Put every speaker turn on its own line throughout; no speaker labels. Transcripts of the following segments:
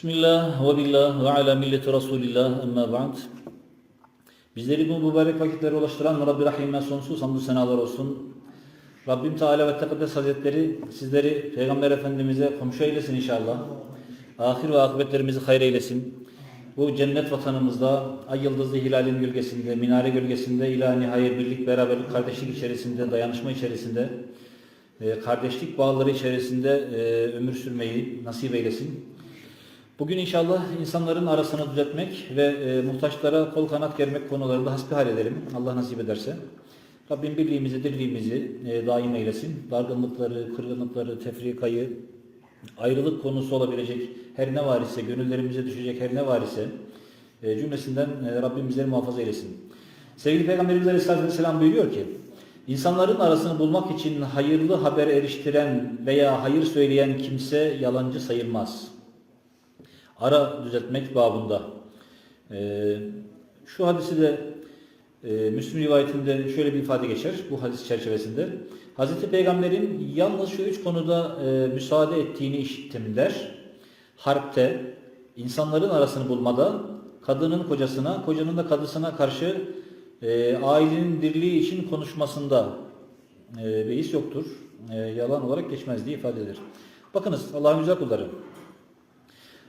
Bismillah ve billah ve ala milleti Resulillah emma ba'd. Bizleri bu mübarek vakitlere ulaştıran Rabbi Rahim'e sonsuz hamdü senalar olsun. Rabbim Teala ve Tekaddes Hazretleri sizleri Peygamber Efendimiz'e komşu eylesin inşallah. Ahir ve akıbetlerimizi hayır eylesin. Bu cennet vatanımızda ay yıldızlı hilalin gölgesinde, minare gölgesinde ilahi nihayet birlik, beraberlik, kardeşlik içerisinde, dayanışma içerisinde, e, kardeşlik bağları içerisinde e, ömür sürmeyi nasip eylesin. Bugün inşallah insanların arasını düzeltmek ve e, muhtaçlara kol kanat germek konularında hasbihal edelim. Allah nasip ederse. Rabbim birliğimizi, dirliğimizi e, daim eylesin. Dargınlıkları, kırgınlıkları, tefrikayı, ayrılık konusu olabilecek her ne var ise, gönüllerimize düşecek her ne var ise e, cümlesinden e, Rabbim bizleri muhafaza eylesin. Sevgili Peygamberimiz Aleyhisselatü Vesselam buyuruyor ki, insanların arasını bulmak için hayırlı haber eriştiren veya hayır söyleyen kimse yalancı sayılmaz. Ara düzeltmek babında. Ee, şu hadisi de e, Müslüm rivayetinde şöyle bir ifade geçer bu hadis çerçevesinde. Hazreti Peygamber'in yalnız şu üç konuda e, müsaade ettiğini işittim der. Harpte, insanların arasını bulmada, kadının kocasına, kocanın da kadısına karşı e, ailenin dirliği için konuşmasında e, beis yoktur. E, yalan olarak geçmez diye ifade eder. Bakınız Allah'ın güzel kulları.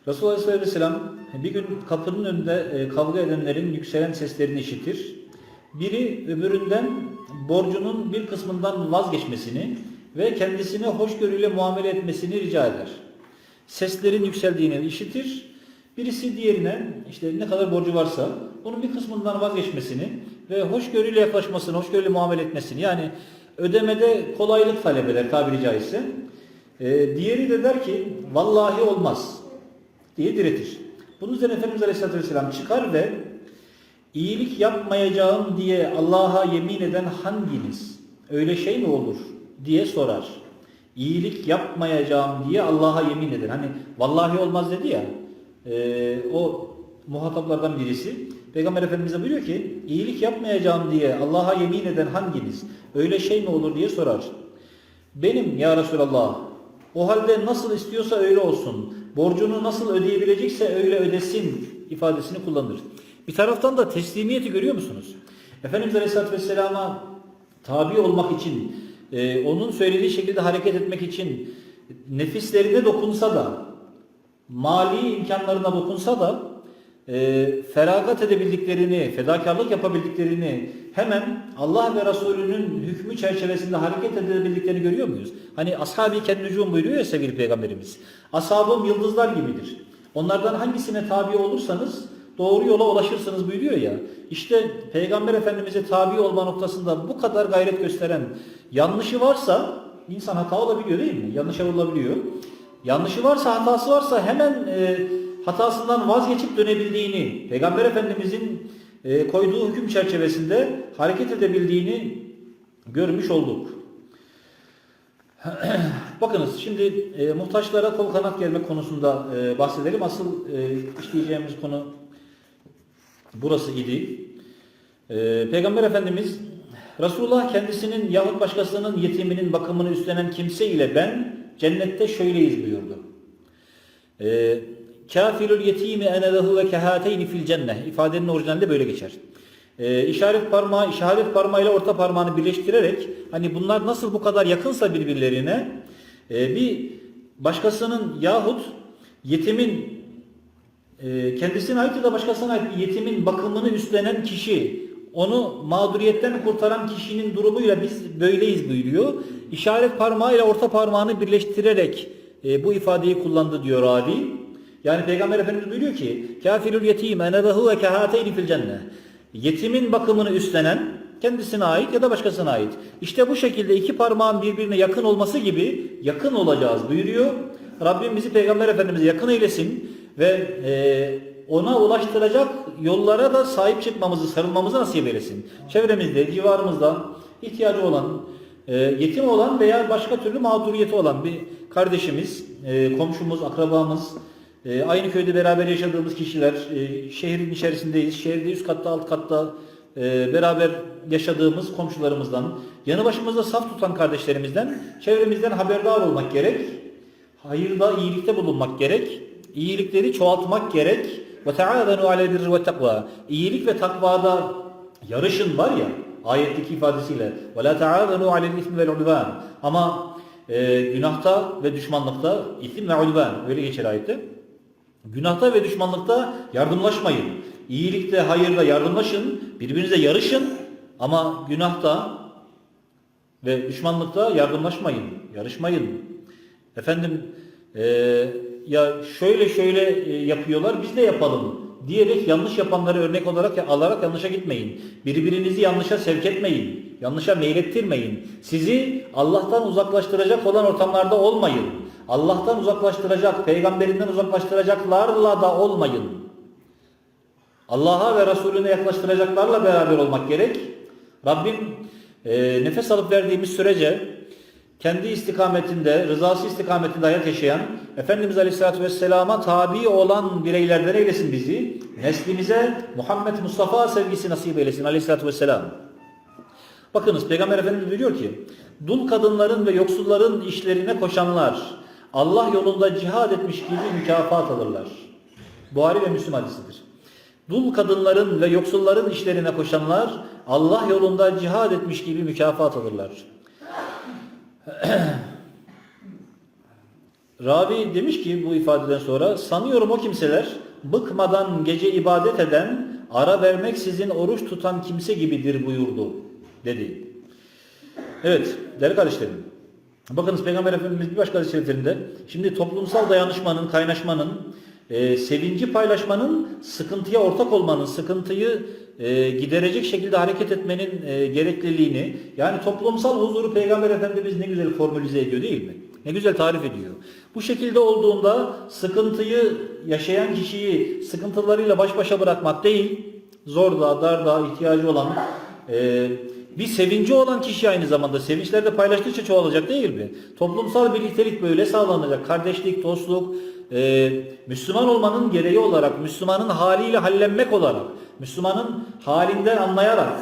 Resulullah Aleyhisselatü Vesselam bir gün kapının önünde e, kavga edenlerin yükselen seslerini işitir. Biri öbüründen borcunun bir kısmından vazgeçmesini ve kendisine hoşgörüyle muamele etmesini rica eder. Seslerin yükseldiğini işitir. Birisi diğerine işte ne kadar borcu varsa onun bir kısmından vazgeçmesini ve hoşgörüyle yaklaşmasını, hoşgörüyle muamele etmesini yani ödemede kolaylık talep eder tabiri caizse. E, diğeri de der ki vallahi olmaz diye diretir. Bunun üzerine Efendimiz Aleyhisselatü Vesselam çıkar ve iyilik yapmayacağım diye Allah'a yemin eden hanginiz öyle şey mi olur diye sorar. İyilik yapmayacağım diye Allah'a yemin eder. Hani vallahi olmaz dedi ya e, o muhataplardan birisi Peygamber Efendimiz'e buyuruyor ki iyilik yapmayacağım diye Allah'a yemin eden hanginiz öyle şey mi olur diye sorar. Benim ya Resulallah o halde nasıl istiyorsa öyle olsun. Borcunu nasıl ödeyebilecekse öyle ödesin ifadesini kullanır. Bir taraftan da teslimiyeti görüyor musunuz? Efendimiz Aleyhisselatü Vesselam'a tabi olmak için, e, onun söylediği şekilde hareket etmek için nefislerine dokunsa da, mali imkanlarına dokunsa da e, feragat edebildiklerini, fedakarlık yapabildiklerini hemen Allah ve Resulünün hükmü çerçevesinde hareket edebildiklerini görüyor muyuz? Hani ashab-ı buyuruyor ya sevgili peygamberimiz. Ashabım yıldızlar gibidir. Onlardan hangisine tabi olursanız doğru yola ulaşırsınız buyuruyor ya. İşte Peygamber Efendimiz'e tabi olma noktasında bu kadar gayret gösteren yanlışı varsa insan hata olabiliyor değil mi? Yanlış olabiliyor. Yanlışı varsa, hatası varsa hemen e, hatasından vazgeçip dönebildiğini, Peygamber Efendimizin e, koyduğu hüküm çerçevesinde hareket edebildiğini görmüş olduk. Bakınız şimdi e, muhtaçlara kol kanat germek konusunda e, bahsedelim. Asıl e, işleyeceğimiz konu burası idi. E, Peygamber Efendimiz Resulullah kendisinin yahut başkasının yetiminin bakımını üstlenen kimse ile ben cennette şöyleyiz buyurdu. E, Kafirül yetimi ene lehu ve kehateyni fil cenneh. İfadenin orijinalinde böyle geçer. Ee, işaret parmağı, işaret parmağıyla orta parmağını birleştirerek hani bunlar nasıl bu kadar yakınsa birbirlerine e, bir başkasının yahut yetimin e, kendisine ait ya da başkasına ait yetimin bakımını üstlenen kişi onu mağduriyetten kurtaran kişinin durumuyla biz böyleyiz buyuruyor. İşaret parmağıyla orta parmağını birleştirerek e, bu ifadeyi kullandı diyor Ali. Yani Peygamber Efendimiz buyuruyor ki kafirül yetim enebehu ve kehateyni fil cennet. Yetimin bakımını üstlenen kendisine ait ya da başkasına ait. İşte bu şekilde iki parmağın birbirine yakın olması gibi yakın olacağız buyuruyor. Rabbim bizi Peygamber Efendimiz'e yakın eylesin ve e, ona ulaştıracak yollara da sahip çıkmamızı, sarılmamızı nasip eylesin. Çevremizde, civarımızda ihtiyacı olan, e, yetim olan veya başka türlü mağduriyeti olan bir kardeşimiz, e, komşumuz, akrabamız, e, aynı köyde beraber yaşadığımız kişiler, e, şehrin içerisindeyiz, şehirde üst katta, alt katta e, beraber yaşadığımız komşularımızdan, yanı başımızda saf tutan kardeşlerimizden, çevremizden haberdar olmak gerek, hayırda, iyilikte bulunmak gerek. İyilikleri çoğaltmak gerek. Ve taavenu alel birri ve takva. İyilik ve takvada yarışın var ya ayetteki ifadesiyle. Ve la taavenu alel ismi vel udvan. Ama e, günahta ve düşmanlıkta isim ve udvan öyle geçer ayette. Günahta ve düşmanlıkta yardımlaşmayın. İyilikte, hayırda yardımlaşın. Birbirinize yarışın. Ama günahta ve düşmanlıkta yardımlaşmayın. Yarışmayın. Efendim e, ya şöyle şöyle e, yapıyorlar biz de yapalım diyerek yanlış yapanları örnek olarak alarak yanlışa gitmeyin. Birbirinizi yanlışa sevk etmeyin. Yanlışa meylettirmeyin. Sizi Allah'tan uzaklaştıracak olan ortamlarda olmayın. Allah'tan uzaklaştıracak, peygamberinden uzaklaştıracaklarla da olmayın. Allah'a ve Resulüne yaklaştıracaklarla beraber olmak gerek. Rabbim e, nefes alıp verdiğimiz sürece kendi istikametinde, rızası istikametinde hayat yaşayan, Efendimiz Aleyhisselatü Vesselam'a tabi olan bireylerden eylesin bizi. Neslimize Muhammed Mustafa sevgisi nasip eylesin Aleyhisselatü Vesselam. Bakınız Peygamber Efendimiz buyuruyor ki, dul kadınların ve yoksulların işlerine koşanlar, Allah yolunda cihad etmiş gibi mükafat alırlar. Buhari ve Müslim hadisidir. Dul kadınların ve yoksulların işlerine koşanlar, Allah yolunda cihad etmiş gibi mükafat alırlar. Ravi demiş ki bu ifadeden sonra sanıyorum o kimseler bıkmadan gece ibadet eden ara vermek sizin oruç tutan kimse gibidir buyurdu dedi. Evet değerli kardeşlerim bakınız Peygamber Efendimiz bir başka hadis-i şeriflerinde şimdi toplumsal dayanışmanın kaynaşmanın e, sevinci paylaşmanın sıkıntıya ortak olmanın sıkıntıyı e, giderecek şekilde hareket etmenin e, gerekliliğini yani toplumsal huzuru Peygamber Efendimiz ne güzel formülize ediyor değil mi? Ne güzel tarif ediyor. Bu şekilde olduğunda sıkıntıyı yaşayan kişiyi sıkıntılarıyla baş başa bırakmak değil, zorda, darda, ihtiyacı olan, e, bir sevinci olan kişi aynı zamanda sevinçlerde paylaştıkça çoğalacak değil mi? Toplumsal birliktelik böyle sağlanacak. Kardeşlik, dostluk, e, Müslüman olmanın gereği olarak, Müslümanın haliyle hallenmek olarak, Müslümanın halinden anlayarak,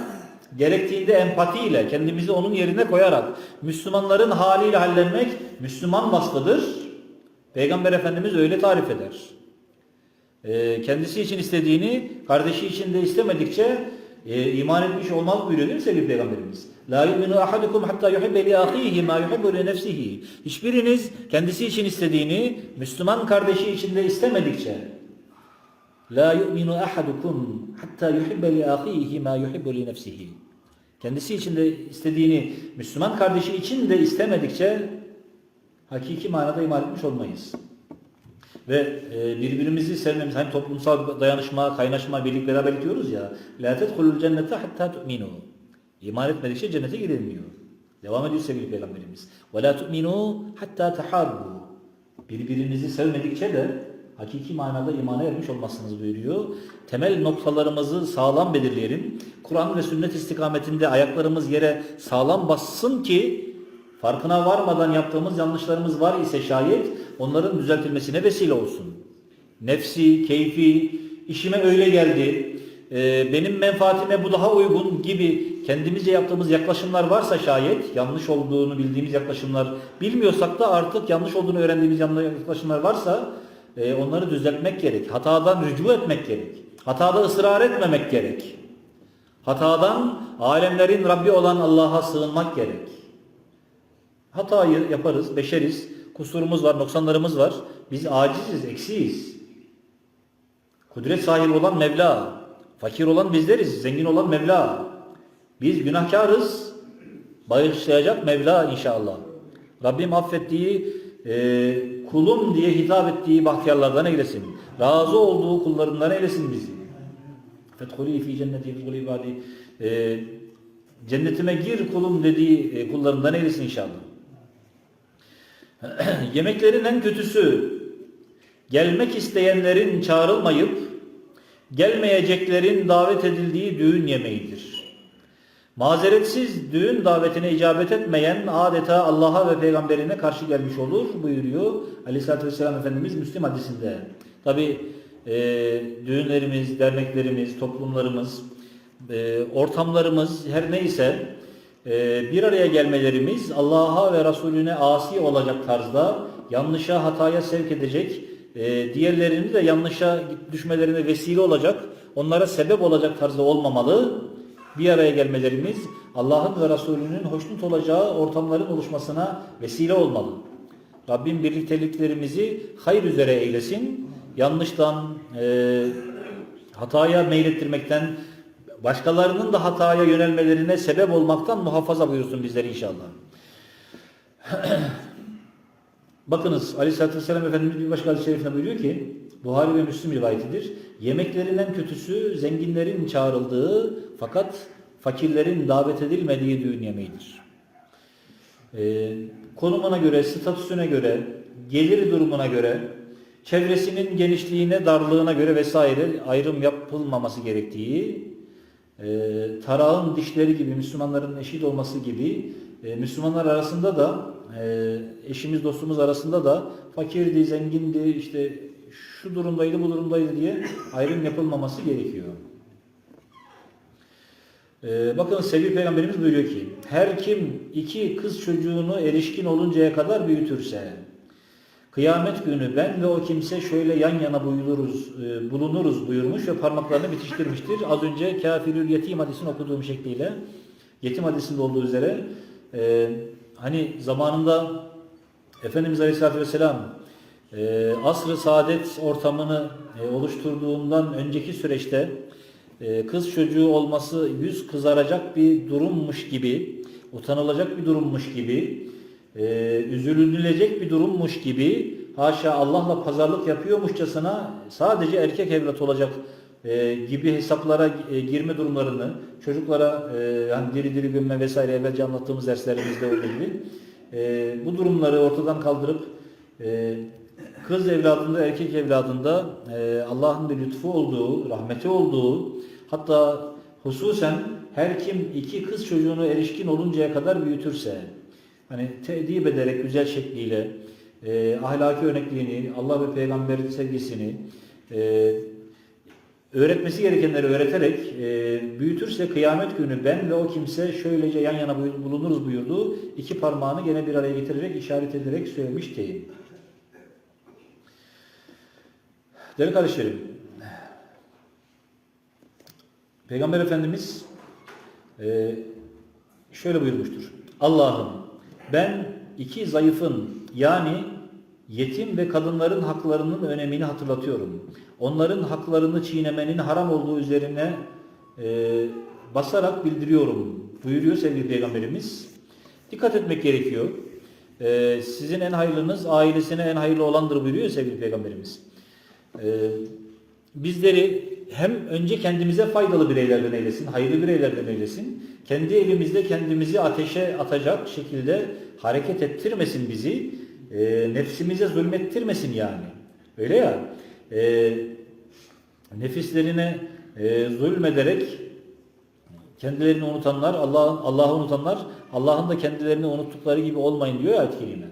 gerektiğinde empatiyle, kendimizi onun yerine koyarak, Müslümanların haliyle hallenmek Müslüman vasfıdır. Peygamber Efendimiz öyle tarif eder. E, kendisi için istediğini, kardeşi için de istemedikçe e, iman etmiş olmaz buyuruyor değil mi sevgili Peygamberimiz? La yu'minu ahadukum hatta yuhibbe li ahihi ma yuhibbu li nefsihi. Hiçbiriniz kendisi için istediğini Müslüman kardeşi için de istemedikçe La yu'minu ahadukum hatta yuhibbe li ahihi ma yuhibbu li nefsihi. Kendisi için de istediğini Müslüman kardeşi için de istemedikçe hakiki manada iman etmiş olmayız. Ve e, birbirimizi sevmemiz, hani toplumsal dayanışma, kaynaşma, birlik beraberlik diyoruz ya. La tedhulul cennete hatta tu'minu. İman etmedikçe cennete girilmiyor. Devam ediyor sevgili Peygamberimiz. La tu'minu hatta tahabbu. Birbirinizi sevmedikçe de hakiki manada imana ermiş olmazsınız buyuruyor. Temel noktalarımızı sağlam belirleyelim. Kur'an ve sünnet istikametinde ayaklarımız yere sağlam bassın ki farkına varmadan yaptığımız yanlışlarımız var ise şayet onların düzeltilmesine vesile olsun. Nefsi, keyfi, işime öyle geldi, e, benim menfaatime bu daha uygun gibi kendimizce yaptığımız yaklaşımlar varsa şayet, yanlış olduğunu bildiğimiz yaklaşımlar, bilmiyorsak da artık yanlış olduğunu öğrendiğimiz yaklaşımlar varsa e, onları düzeltmek gerek. Hatadan rücu etmek gerek. Hatada ısrar etmemek gerek. Hatadan alemlerin Rabbi olan Allah'a sığınmak gerek. Hatayı yaparız, beşeriz, kusurumuz var, noksanlarımız var. Biz aciziz, eksiyiz. Kudret sahibi olan Mevla, fakir olan bizleriz, zengin olan Mevla. Biz günahkarız, bağışlayacak Mevla inşallah. Rabbim affettiği, e, kulum diye hitap ettiği bahtiyarlardan eylesin. Razı olduğu kullarından eylesin bizi. Fethuli fi cenneti fi ibadi. E, cennetime gir kulum dediği e, kullarından eylesin inşallah. Yemeklerin en kötüsü gelmek isteyenlerin çağrılmayıp gelmeyeceklerin davet edildiği düğün yemeğidir. Mazeretsiz düğün davetine icabet etmeyen adeta Allah'a ve peygamberine karşı gelmiş olur buyuruyor Aleyhisselatü Vesselam Efendimiz Müslim hadisinde. Tabi e, düğünlerimiz, derneklerimiz, toplumlarımız, e, ortamlarımız her neyse bir araya gelmelerimiz Allah'a ve Resulüne asi olacak tarzda yanlışa hataya sevk edecek e, diğerlerini de yanlışa düşmelerine vesile olacak, onlara sebep olacak tarzda olmamalı. Bir araya gelmelerimiz Allah'ın ve Resulünün hoşnut olacağı ortamların oluşmasına vesile olmalı. Rabbim birlikteliklerimizi hayır üzere eylesin. Yanlıştan, e, hataya meylettirmekten, başkalarının da hataya yönelmelerine sebep olmaktan muhafaza buyursun bizleri inşallah. Bakınız Aleyhisselatü Vesselam Efendimiz bir başka hadis-i şerifinde buyuruyor ki Buhari ve Müslim rivayetidir. Yemeklerin en kötüsü zenginlerin çağrıldığı fakat fakirlerin davet edilmediği düğün yemeğidir. Ee, konumuna göre, statüsüne göre, gelir durumuna göre, çevresinin genişliğine, darlığına göre vesaire ayrım yapılmaması gerektiği, e, tarağın dişleri gibi Müslümanların eşit olması gibi e, Müslümanlar arasında da e, eşimiz dostumuz arasında da fakirdi, zengindi, işte şu durumdaydı, bu durumdaydı diye ayrım yapılmaması gerekiyor. Ee, bakın sevgili peygamberimiz buyuruyor ki her kim iki kız çocuğunu erişkin oluncaya kadar büyütürse kıyamet günü ben ve o kimse şöyle yan yana buyururuz, e, bulunuruz buyurmuş ve parmaklarını bitiştirmiştir. Az önce kafirül yetim hadisini okuduğum şekliyle yetim hadisinde olduğu üzere e, hani zamanında Efendimiz Aleyhisselatü Vesselam e, asr-ı saadet ortamını e, oluşturduğundan önceki süreçte e, kız çocuğu olması yüz kızaracak bir durummuş gibi, utanılacak bir durummuş gibi, e, üzülünülecek bir durummuş gibi, haşa Allah'la pazarlık yapıyormuşçasına sadece erkek evlat olacak e, gibi hesaplara e, girme durumlarını, çocuklara e, hani diri diri gömme vesaire evvelce anlattığımız derslerimizde olduğu gibi e, bu durumları ortadan kaldırıp e, kız evladında, erkek evladında e, Allah'ın bir lütfu olduğu, rahmeti olduğu, hatta hususen her kim iki kız çocuğunu erişkin oluncaya kadar büyütürse, hani tedip ederek güzel şekliyle e, ahlaki örnekliğini, Allah ve peygamber sevgisini, e, öğretmesi gerekenleri öğreterek e, büyütürse kıyamet günü ben ve o kimse şöylece yan yana bulunuruz buyurdu. İki parmağını gene bir araya getirerek işaret ederek söylemişti. Değerli kardeşlerim, Peygamber Efendimiz e, şöyle buyurmuştur. Allah'ım ben iki zayıfın yani yetim ve kadınların haklarının önemini hatırlatıyorum. Onların haklarını çiğnemenin haram olduğu üzerine e, basarak bildiriyorum buyuruyor sevgili Peygamberimiz. Dikkat etmek gerekiyor. E, sizin en hayırlınız ailesine en hayırlı olandır buyuruyor sevgili Peygamberimiz. Ee, bizleri hem önce kendimize faydalı bireylerden eylesin, hayırlı bireylerden eylesin. Kendi elimizde kendimizi ateşe atacak şekilde hareket ettirmesin bizi. E, nefsimize zulmettirmesin yani. Öyle ya. E, nefislerine e, zulmederek kendilerini unutanlar, Allah'ı Allah'ı unutanlar, Allah'ın da kendilerini unuttukları gibi olmayın diyor ayet-i kerime.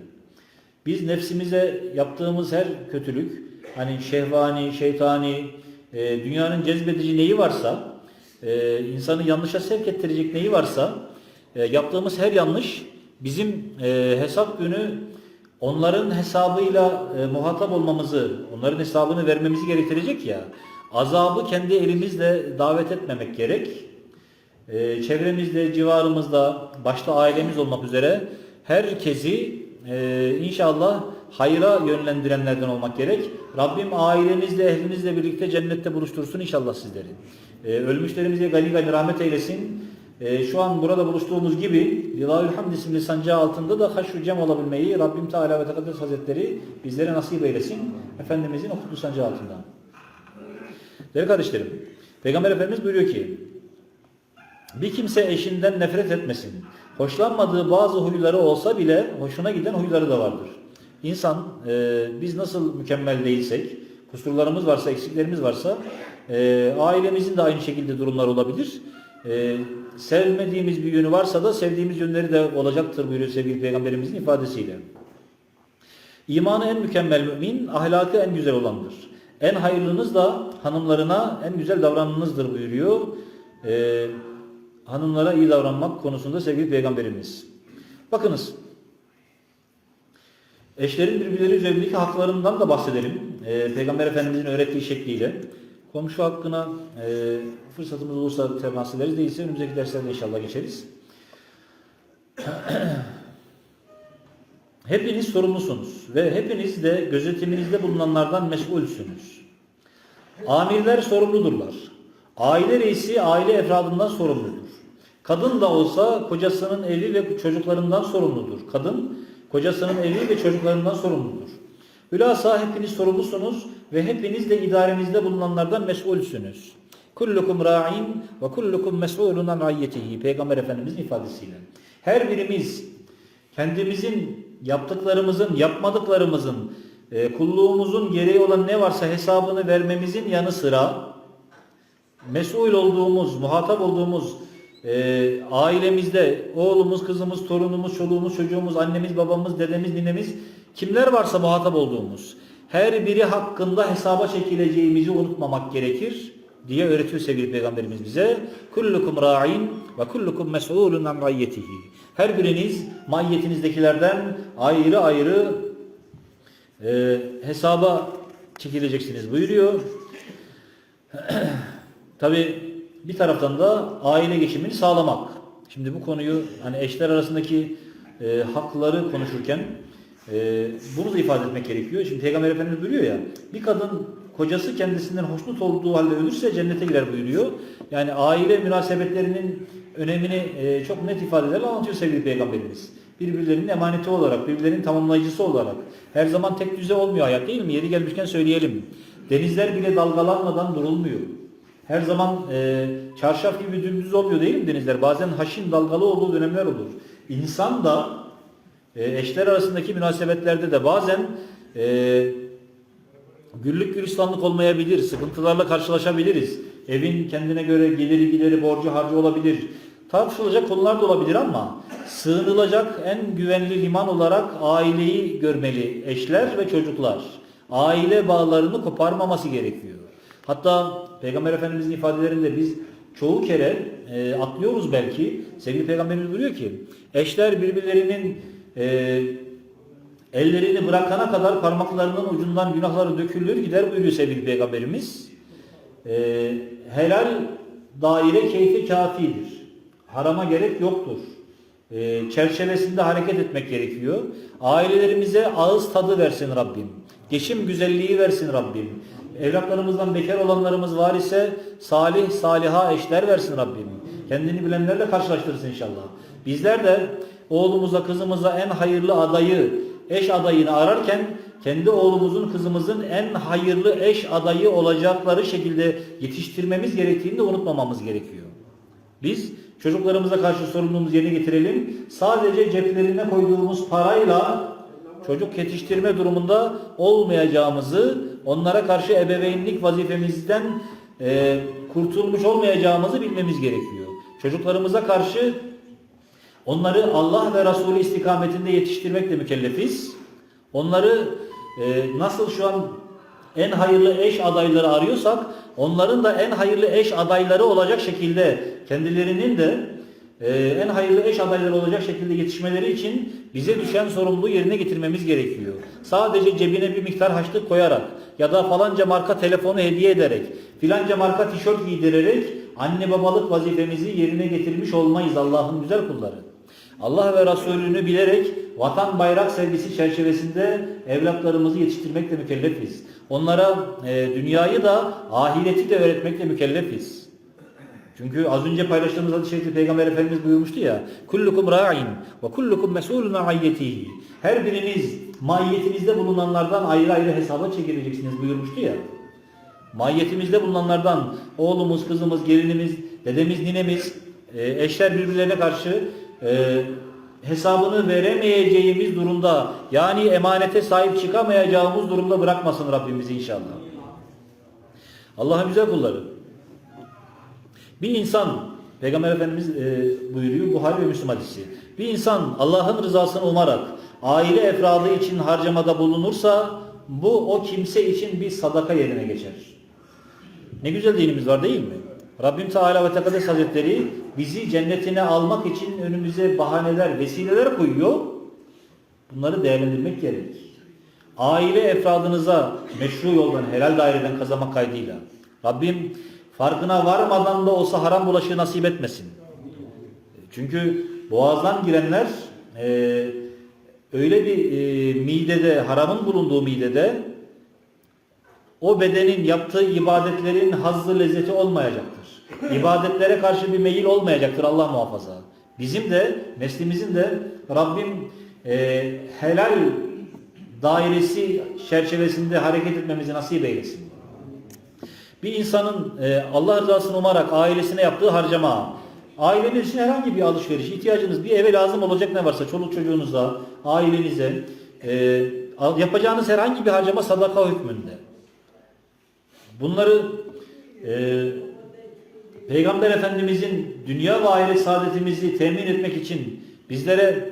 Biz nefsimize yaptığımız her kötülük, hani şehvani, şeytani, e, dünyanın cezbedici neyi varsa, e, insanı yanlışa sevk ettirecek neyi varsa, e, yaptığımız her yanlış bizim e, hesap günü onların hesabıyla e, muhatap olmamızı, onların hesabını vermemizi gerektirecek ya, azabı kendi elimizle davet etmemek gerek. E, çevremizde, civarımızda, başta ailemiz olmak üzere herkesi e, inşallah hayra yönlendirenlerden olmak gerek. Rabbim ailenizle, ehlinizle birlikte cennette buluştursun inşallah sizleri. Ee, ölmüşlerimize gani gani rahmet eylesin. Ee, şu an burada buluştuğumuz gibi Lillahi'l Hamd isimli sancağı altında da haşru cem olabilmeyi Rabbim Teala ve Tekaddes Hazretleri bizlere nasip eylesin. Efendimizin o sancağı altında. Değerli kardeşlerim, Peygamber Efendimiz buyuruyor ki bir kimse eşinden nefret etmesin. Hoşlanmadığı bazı huyları olsa bile hoşuna giden huyları da vardır. İnsan e, biz nasıl mükemmel değilsek, kusurlarımız varsa, eksiklerimiz varsa e, ailemizin de aynı şekilde durumlar olabilir. E, sevmediğimiz bir yönü varsa da sevdiğimiz yönleri de olacaktır buyuruyor sevgili peygamberimizin ifadesiyle. İmanı en mükemmel mümin, ahlakı en güzel olandır. En hayırlınız da hanımlarına en güzel davranınızdır buyuruyor. E, hanımlara iyi davranmak konusunda sevgili peygamberimiz. Bakınız, Eşlerin birbirleri üzerindeki haklarından da bahsedelim. Ee, Peygamber Efendimizin öğrettiği şekliyle. Komşu hakkına e, fırsatımız olursa temas ederiz. Değilse önümüzdeki derslerde inşallah geçeriz. Hepiniz sorumlusunuz ve hepiniz de gözetiminizde bulunanlardan mesulsünüz. Amirler sorumludurlar. Aile reisi aile efradından sorumludur. Kadın da olsa kocasının evi ve çocuklarından sorumludur. Kadın kocasının evi ve çocuklarından sorumludur. Hülasa hepiniz sorumlusunuz ve hepiniz de idarenizde bulunanlardan mesulsünüz. Kullukum ra'in ve kullukum mes'ulun an. Peygamber Efendimizin ifadesiyle. Her birimiz kendimizin yaptıklarımızın, yapmadıklarımızın, e, kulluğumuzun gereği olan ne varsa hesabını vermemizin yanı sıra mesul olduğumuz, muhatap olduğumuz e, ailemizde oğlumuz, kızımız, torunumuz, çoluğumuz, çocuğumuz, annemiz, babamız, dedemiz, ninemiz kimler varsa muhatap olduğumuz her biri hakkında hesaba çekileceğimizi unutmamak gerekir diye öğretiyor sevgili peygamberimiz bize. Kullukum ra'in ve kullukum mes'ulun an rayyetihi. Her biriniz mahiyetinizdekilerden ayrı ayrı e, hesaba çekileceksiniz buyuruyor. Tabi bir taraftan da aile geçimini sağlamak. Şimdi bu konuyu hani eşler arasındaki e, hakları konuşurken e, bunu da ifade etmek gerekiyor. Şimdi Peygamber Efendimiz buyuruyor ya bir kadın kocası kendisinden hoşnut olduğu halde ölürse cennete girer buyuruyor. Yani aile münasebetlerinin önemini e, çok net ifadelerle anlatıyor sevgili Peygamberimiz. Birbirlerinin emaneti olarak, birbirlerinin tamamlayıcısı olarak. Her zaman tek düze olmuyor hayat değil mi? Yeri gelmişken söyleyelim. Denizler bile dalgalanmadan durulmuyor. Her zaman e, çarşaf gibi dümdüz olmuyor değil mi denizler? Bazen haşin dalgalı olduğu dönemler olur. İnsan da e, eşler arasındaki münasebetlerde de bazen e, güllük gülistanlık olmayabilir. Sıkıntılarla karşılaşabiliriz. Evin kendine göre geliri gideri borcu harcı olabilir. Tartışılacak konular da olabilir ama sığınılacak en güvenli liman olarak aileyi görmeli eşler ve çocuklar. Aile bağlarını koparmaması gerekiyor. Hatta Peygamber Efendimizin ifadelerinde biz çoğu kere e, atlıyoruz belki. Sevgili Peygamberimiz buyuruyor ki eşler birbirlerinin e, ellerini bırakana kadar parmaklarının ucundan günahları dökülür gider buyuruyor sevgili Peygamberimiz. E, helal daire keyfi kafidir. Harama gerek yoktur. E, çerçevesinde hareket etmek gerekiyor. Ailelerimize ağız tadı versin Rabbim. Geçim güzelliği versin Rabbim. Evlatlarımızdan bekar olanlarımız var ise salih saliha eşler versin Rabbim. Kendini bilenlerle karşılaştırsın inşallah. Bizler de oğlumuza kızımıza en hayırlı adayı eş adayını ararken kendi oğlumuzun kızımızın en hayırlı eş adayı olacakları şekilde yetiştirmemiz gerektiğini de unutmamamız gerekiyor. Biz çocuklarımıza karşı sorumluluğumuzu yerine getirelim. Sadece ceplerine koyduğumuz parayla çocuk yetiştirme durumunda olmayacağımızı, onlara karşı ebeveynlik vazifemizden e, kurtulmuş olmayacağımızı bilmemiz gerekiyor. Çocuklarımıza karşı onları Allah ve Resulü istikametinde yetiştirmekle mükellefiz. Onları e, nasıl şu an en hayırlı eş adayları arıyorsak, onların da en hayırlı eş adayları olacak şekilde kendilerinin de e, en hayırlı eş adayları olacak şekilde yetişmeleri için bize düşen sorumluluğu yerine getirmemiz gerekiyor. Sadece cebine bir miktar haçlık koyarak ya da falanca marka telefonu hediye ederek, filanca marka tişört giydirerek anne babalık vazifemizi yerine getirmiş olmayız Allah'ın güzel kulları. Allah ve Resulünü bilerek vatan bayrak sevgisi çerçevesinde evlatlarımızı yetiştirmekle mükellefiz. Onlara e, dünyayı da ahireti de öğretmekle mükellefiz. Çünkü az önce paylaştığımız hadis-i Peygamber Efendimiz buyurmuştu ya kullukum ra'in ve kullukum mes'ulun ayyetihi. Her biriniz mahiyetinizde bulunanlardan ayrı ayrı hesaba çekileceksiniz buyurmuştu ya. Mahiyetimizde bulunanlardan oğlumuz, kızımız, gelinimiz, dedemiz, ninemiz, e, eşler birbirlerine karşı e, hesabını veremeyeceğimiz durumda yani emanete sahip çıkamayacağımız durumda bırakmasın Rabbimiz inşallah. Allah'ın güzel kulları. Bir insan, Peygamber Efendimiz e, buyuruyor Buhari ve Müslüm hadisi. Bir insan Allah'ın rızasını umarak aile efradı için harcamada bulunursa bu o kimse için bir sadaka yerine geçer. Ne güzel dinimiz var değil mi? Rabbim Teala ve Tekaddes Hazretleri bizi cennetine almak için önümüze bahaneler, vesileler koyuyor. Bunları değerlendirmek gerek. aile efradınıza meşru yoldan, helal daireden kazanmak kaydıyla. Rabbim farkına varmadan da olsa haram bulaşığı nasip etmesin. Çünkü boğazdan girenler e, öyle bir e, midede, haramın bulunduğu midede o bedenin yaptığı ibadetlerin hazzı lezzeti olmayacaktır. İbadetlere karşı bir meyil olmayacaktır Allah muhafaza. Bizim de neslimizin de Rabbim e, helal dairesi çerçevesinde hareket etmemizi nasip eylesin. Bir insanın e, Allah rızasını umarak ailesine yaptığı harcama, aileniz için herhangi bir alışveriş, ihtiyacınız bir eve lazım olacak ne varsa çoluk çocuğunuza, ailenize e, yapacağınız herhangi bir harcama sadaka hükmünde. Bunları e, Peygamber Efendimizin dünya ve ahiret saadetimizi temin etmek için bizlere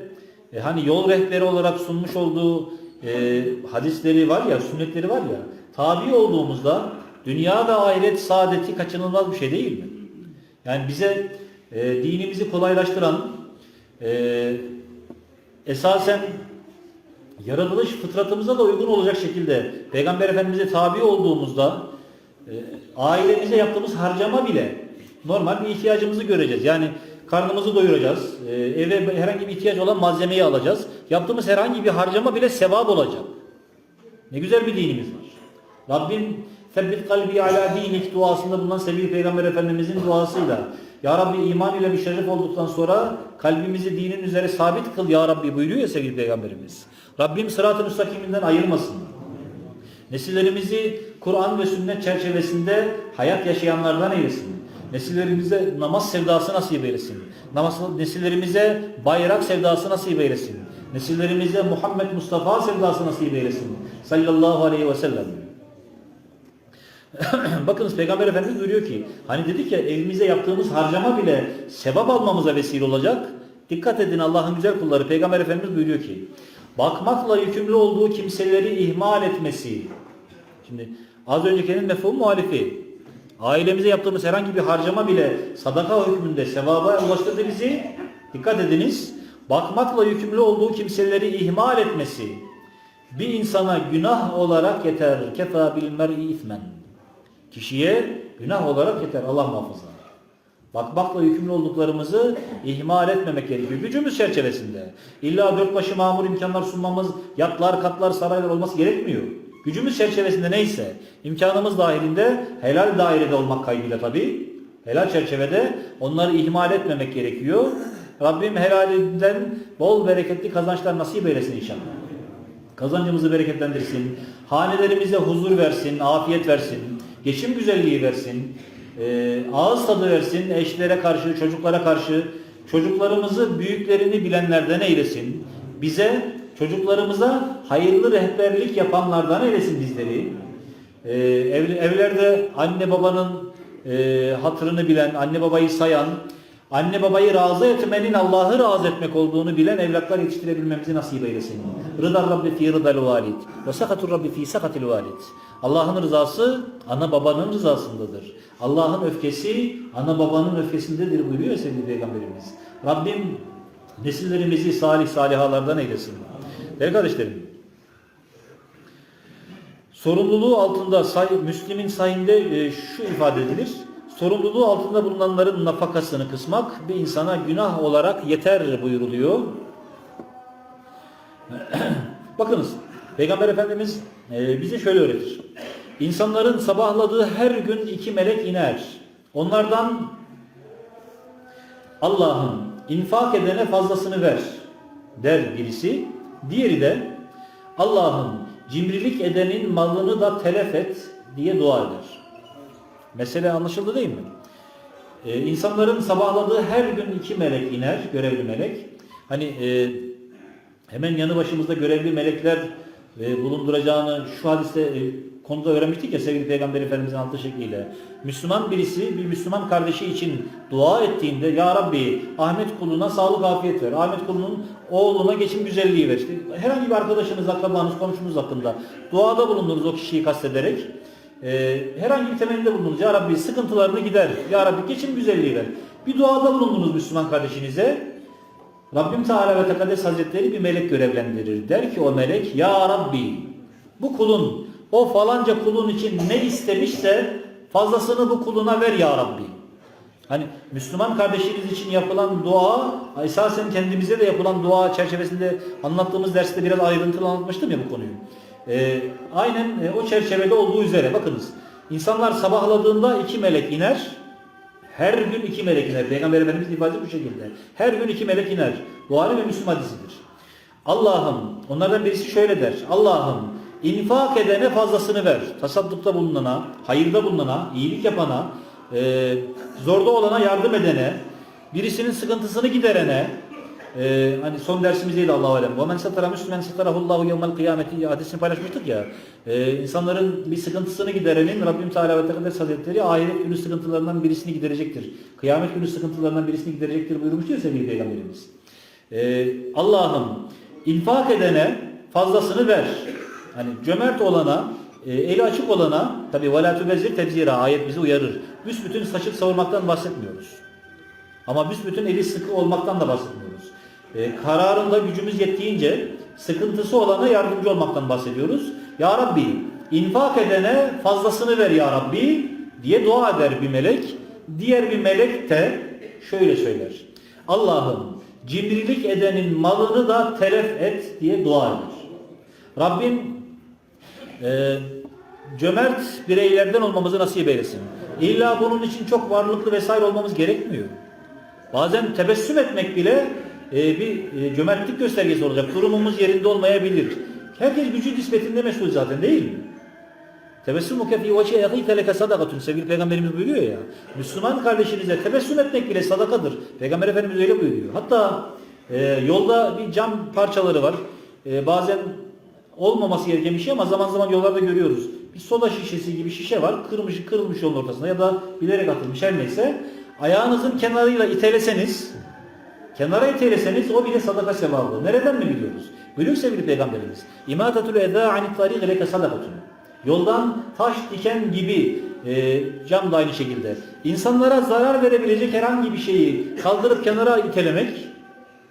e, hani yol rehberi olarak sunmuş olduğu e, hadisleri var ya, sünnetleri var ya, tabi olduğumuzda dünya ve ahiret saadeti kaçınılmaz bir şey değil mi? Yani bize e, dinimizi kolaylaştıran, e, esasen yaratılış fıtratımıza da uygun olacak şekilde Peygamber Efendimiz'e tabi olduğumuzda e, ailemize yaptığımız harcama bile normal bir ihtiyacımızı göreceğiz. Yani karnımızı doyuracağız. E, eve herhangi bir ihtiyaç olan malzemeyi alacağız. Yaptığımız herhangi bir harcama bile sevap olacak. Ne güzel bir dinimiz var. Rabbim Febbit kalbi ala dinik duasında bulunan sevgili Peygamber Efendimizin duasıyla Ya Rabbi iman ile bir şeref olduktan sonra kalbimizi dinin üzere sabit kıl Ya Rabbi buyuruyor ya sevgili Peygamberimiz. Rabbim sırat-ı müstakiminden ayırmasın. Nesillerimizi Kur'an ve sünnet çerçevesinde hayat yaşayanlardan eylesin. Nesillerimize namaz sevdası nasip eylesin. Namaz, nesillerimize bayrak sevdası nasip eylesin. Nesillerimize Muhammed Mustafa sevdası nasip eylesin. Sallallahu aleyhi ve sellem. Bakınız Peygamber Efendimiz buyuruyor ki hani dedik ya evimize yaptığımız harcama bile sevap almamıza vesile olacak. Dikkat edin Allah'ın güzel kulları Peygamber Efendimiz buyuruyor ki bakmakla yükümlü olduğu kimseleri ihmal etmesi. Şimdi az öncekinin mefhum muhalifi. Ailemize yaptığımız herhangi bir harcama bile sadaka hükmünde sevaba ulaştırdı bizi. Dikkat ediniz. Bakmakla yükümlü olduğu kimseleri ihmal etmesi bir insana günah olarak yeter. Kefa bil mer'i ithmen. Kişiye günah olarak yeter Allah muhafaza. Bakmakla yükümlü olduklarımızı ihmal etmemek gerekiyor. Gücümüz çerçevesinde. İlla dört başı mamur imkanlar sunmamız, yatlar, katlar, saraylar olması gerekmiyor. Gücümüz çerçevesinde neyse, imkanımız dahilinde helal dairede olmak kaydıyla tabi. Helal çerçevede onları ihmal etmemek gerekiyor. Rabbim helalinden bol bereketli kazançlar nasip eylesin inşallah. Kazancımızı bereketlendirsin. Hanelerimize huzur versin, afiyet versin. Geçim güzelliği versin. e, ağız tadı versin eşlere karşı, çocuklara karşı. Çocuklarımızı büyüklerini bilenlerden eylesin. Bize, çocuklarımıza hayırlı rehberlik yapanlardan eylesin bizleri. E, ev, evlerde anne babanın e, hatırını bilen, anne babayı sayan, Anne babayı razı etmenin Allah'ı razı etmek olduğunu bilen evlatlar yetiştirebilmemizi nasip eylesin. Rıdar Rabbi fi rıdal valid ve sakatur Rabbi fi sakatil valid. Allah'ın rızası ana babanın rızasındadır. Allah'ın öfkesi ana babanın öfkesindedir buyuruyor sevgili Peygamberimiz. Rabbim nesillerimizi salih salihalardan eylesin. Değerli kardeşlerim, sorumluluğu altında say, Müslim'in sayında e, şu ifade edilir. Sorumluluğu altında bulunanların nafakasını kısmak bir insana günah olarak yeter buyuruluyor. Bakınız Peygamber Efendimiz e, bize şöyle öğretir. İnsanların sabahladığı her gün iki melek iner. Onlardan Allah'ım infak edene fazlasını ver der birisi. Diğeri de Allah'ım cimrilik edenin malını da telef et diye dua eder. Mesele anlaşıldı değil mi? Ee, insanların sabahladığı her gün iki melek iner, görevli melek. Hani e, hemen yanı başımızda görevli melekler e, bulunduracağını şu hadiste e, konuda öğrenmiştik ya sevgili Peygamber Efendimizin altı şekliyle. Müslüman birisi bir Müslüman kardeşi için dua ettiğinde Ya Rabbi Ahmet kuluna sağlık afiyet ver. Ahmet kulunun oğluna geçim güzelliği ver. İşte herhangi bir arkadaşınız, akrabanız, komşunuz hakkında duada bulundunuz o kişiyi kastederek. Ee, herhangi bir temelde bulundunuz. Ya Rabbi sıkıntılarını gider. Ya Rabbi geçim güzelliği ver. Bir duada bulundunuz Müslüman kardeşinize. Rabbim Teala ve Tekaddes Hazretleri bir melek görevlendirir. Der ki o melek Ya Rabbi Bu kulun o falanca kulun için ne istemişse fazlasını bu kuluna ver ya Rabbi. Hani Müslüman kardeşiniz için yapılan dua esasen kendimize de yapılan dua çerçevesinde anlattığımız derste biraz ayrıntılı anlatmıştım ya bu konuyu. Ee, aynen e, o çerçevede olduğu üzere bakınız. İnsanlar sabahladığında iki melek iner. Her gün iki melek iner. Peygamber Efendimiz ifade bu şekilde. Her gün iki melek iner. Buhari ve Müslüm hadisidir. Allah'ım, onlardan birisi şöyle der. Allah'ım infak edene fazlasını ver. Tasaddukta bulunana, hayırda bulunana, iyilik yapana, e, zorda olana yardım edene, birisinin sıkıntısını giderene, e, hani son dersimizdeydi Allahu alem. Ve men satara müslümen satarahullahu yevmel kıyameti hadisini paylaşmıştık ya. E, insanların bir sıkıntısını giderenin Rabbim Teala ve Tekaddes Hazretleri ahiret günü sıkıntılarından birisini giderecektir. Kıyamet günü sıkıntılarından birisini giderecektir buyurmuştu ya sevgili Peygamberimiz. E, Allah'ım infak edene fazlasını ver. Hani cömert olana, e, eli açık olana, tabi وَلَا تُبَزِّرْ tebzira ayet bizi uyarır. Büsbütün saçıp savurmaktan bahsetmiyoruz. Ama büsbütün eli sıkı olmaktan da bahsetmiyoruz. E, kararında gücümüz yettiğince sıkıntısı olana yardımcı olmaktan bahsediyoruz. Ya Rabbi infak edene fazlasını ver ya Rabbi diye dua eder bir melek. Diğer bir melek de şöyle söyler. Allah'ım cimrilik edenin malını da telef et diye dua eder. Rabbim e, cömert bireylerden olmamızı nasip eylesin. İlla bunun için çok varlıklı vesaire olmamız gerekmiyor. Bazen tebessüm etmek bile e, bir e, cömertlik göstergesi olacak. Durumumuz yerinde olmayabilir. Herkes gücü nispetinde mesul zaten değil mi? Tebessümüke fî vecî ehîke leke sadakatun. Sevgili Peygamberimiz buyuruyor ya. Müslüman kardeşinize tebessüm etmek bile sadakadır. Peygamber Efendimiz öyle buyuruyor. Hatta e, yolda bir cam parçaları var. E, bazen olmaması gereken bir şey ama zaman zaman yollarda görüyoruz. Bir soda şişesi gibi şişe var. Kırmış, kırılmış yolun ortasında ya da bilerek atılmış her neyse. Ayağınızın kenarıyla iteleseniz Kenara iteleseniz o bile sadaka sevabı. Nereden mi biliyoruz? Buyuruyor sevgili Peygamberimiz. İmatatul eda anit tariq leke sadakatun. Yoldan taş diken gibi e, cam da aynı şekilde. İnsanlara zarar verebilecek herhangi bir şeyi kaldırıp kenara itelemek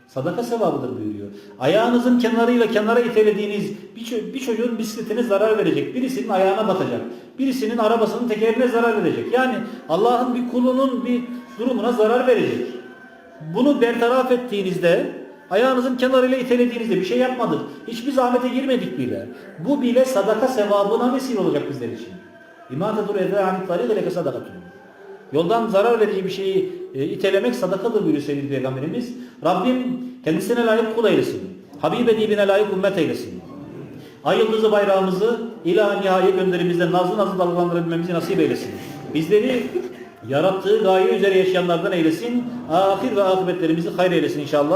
sadaka sevabıdır buyuruyor. Ayağınızın kenarıyla kenara itelediğiniz bir, bir çocuğun bisikletine zarar verecek. Birisinin ayağına batacak. Birisinin arabasının tekerine zarar verecek. Yani Allah'ın bir kulunun bir durumuna zarar verecek. Bunu bertaraf ettiğinizde ayağınızın kenarıyla itelediğinizde bir şey yapmadık. Hiçbir zahmete girmedik bile. Bu bile sadaka sevabına vesile olacak bizler için. İmatatul eda anit tariq leke sadakatun. Yoldan zarar verici bir şeyi e, itelemek sadakadır buyuruyor sevgili Peygamberimiz. Rabbim kendisine layık kul eylesin. Habib edibine layık ümmet eylesin. Ay yıldızı bayrağımızı ila nihaya gönderimizde nazlı nazlı dalgalandırabilmemizi nasip eylesin. Bizleri yarattığı gaye üzere yaşayanlardan eylesin. Ahir ve akıbetlerimizi hayır eylesin inşallah.